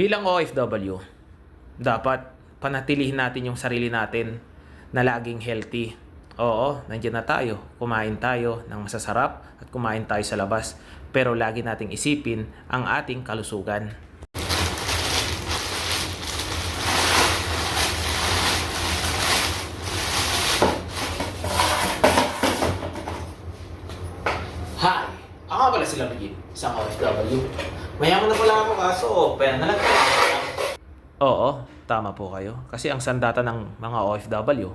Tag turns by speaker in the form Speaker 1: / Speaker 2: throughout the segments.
Speaker 1: bilang OFW, dapat panatilihin natin yung sarili natin na laging healthy. Oo, nandiyan na tayo. Kumain tayo ng masasarap at kumain tayo sa labas. Pero lagi nating isipin ang ating kalusugan. Hi! Ako pala sila Bigin, isang OFW. Mayaman na pala ako kaso, pera na lang Oo, tama po kayo. Kasi ang sandata ng mga OFW,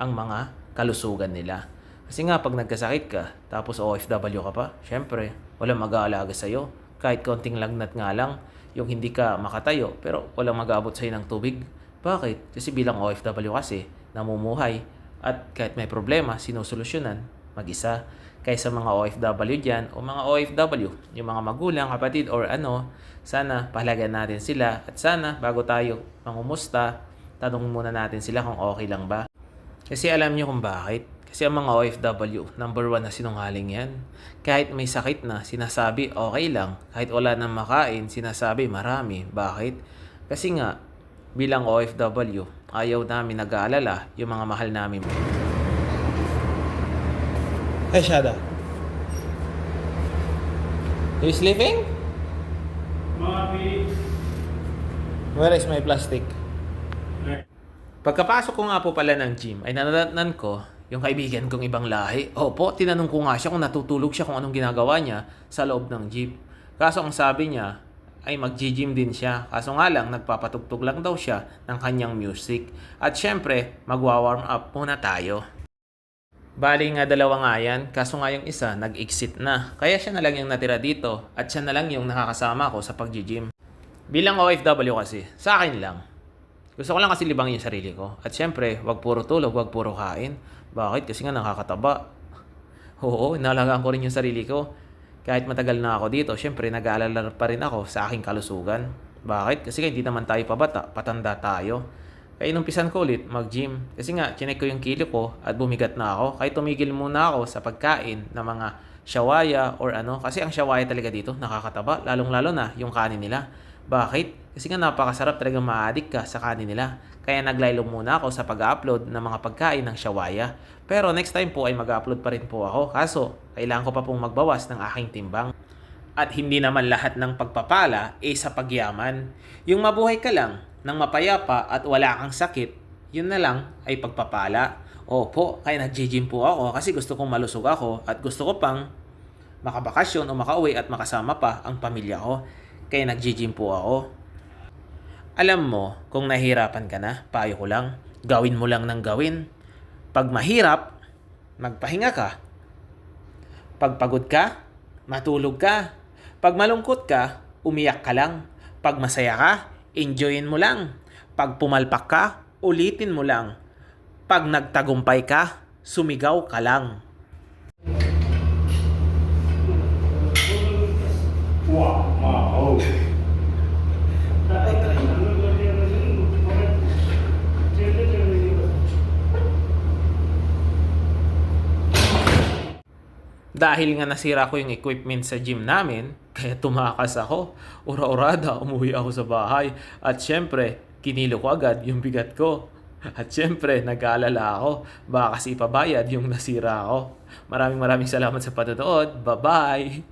Speaker 1: ang mga kalusugan nila. Kasi nga, pag nagkasakit ka, tapos OFW ka pa, syempre, walang mag-aalaga sa'yo. Kahit konting lagnat nga lang, yung hindi ka makatayo, pero walang mag-aabot sa'yo ng tubig. Bakit? Kasi bilang OFW kasi, namumuhay, at kahit may problema, sinusolusyonan, mag-isa. Kaysa mga OFW dyan, o mga OFW, yung mga magulang, kapatid, or ano, sana pahalagan natin sila. At sana, bago tayo mangumusta, tanong muna natin sila kung okay lang ba. Kasi alam nyo kung bakit. Kasi ang mga OFW, number one na sinungaling yan. Kahit may sakit na, sinasabi okay lang. Kahit wala nang makain, sinasabi marami. Bakit? Kasi nga, bilang OFW, ayaw namin nag-aalala yung mga mahal namin. Hey, Shada. You sleeping?
Speaker 2: Mommy.
Speaker 1: Where is my plastic? Pagkapasok ko nga po pala ng gym, ay nanatnan ko yung kaibigan kong ibang lahi. Opo, tinanong ko nga siya kung natutulog siya kung anong ginagawa niya sa loob ng jeep. Kaso ang sabi niya, ay mag-gym din siya. Kaso nga lang, nagpapatugtog lang daw siya ng kanyang music. At syempre, magwa-warm up muna tayo. Bali nga dalawa nga yan, kaso nga yung isa nag-exit na. Kaya siya na lang yung natira dito at siya na lang yung nakakasama ko sa pag-gym. Bilang OFW kasi, sa akin lang. Gusto ko lang kasi libangin yung sarili ko. At syempre, wag puro tulog, wag puro kain. Bakit? Kasi nga nakakataba. Oo, inalagaan ko rin yung sarili ko. Kahit matagal na ako dito, syempre nag-aalala pa rin ako sa aking kalusugan. Bakit? Kasi hindi naman tayo pabata, patanda tayo. Kaya inumpisan ko ulit mag-gym. Kasi nga, chinek ko yung kilo ko at bumigat na ako. Kaya tumigil muna ako sa pagkain ng mga shawaya or ano. Kasi ang shawaya talaga dito, nakakataba. Lalong-lalo na yung kanin nila. Bakit? Kasi nga napakasarap talaga ma-addict ka sa kanin nila. Kaya naglaylo muna ako sa pag-upload ng mga pagkain ng shawaya. Pero next time po ay mag-upload pa rin po ako. Kaso, kailangan ko pa pong magbawas ng aking timbang. At hindi naman lahat ng pagpapala ay sa pagyaman. Yung mabuhay ka lang ng mapayapa at wala kang sakit, yun na lang ay pagpapala. Opo, kaya nag-gym po ako kasi gusto kong malusog ako at gusto ko pang makabakasyon o makauwi at makasama pa ang pamilya ko. Kaya nag-gym po ako. Alam mo, kung nahihirapan ka na, payo ko lang, gawin mo lang ng gawin. Pag mahirap, magpahinga ka. Pag pagod ka, matulog ka. Pag malungkot ka, umiyak ka lang. Pag masaya ka, enjoyin mo lang. Pag pumalpak ka, ulitin mo lang. Pag nagtagumpay ka, sumigaw ka lang. Dahil nga nasira ko yung equipment sa gym namin, kaya tumakas ako. Ura-urada, umuwi ako sa bahay. At syempre, kinilo ko agad yung bigat ko. At syempre, nag-aalala ako. Baka kasi ipabayad yung nasira ko. Maraming maraming salamat sa panonood. Bye-bye!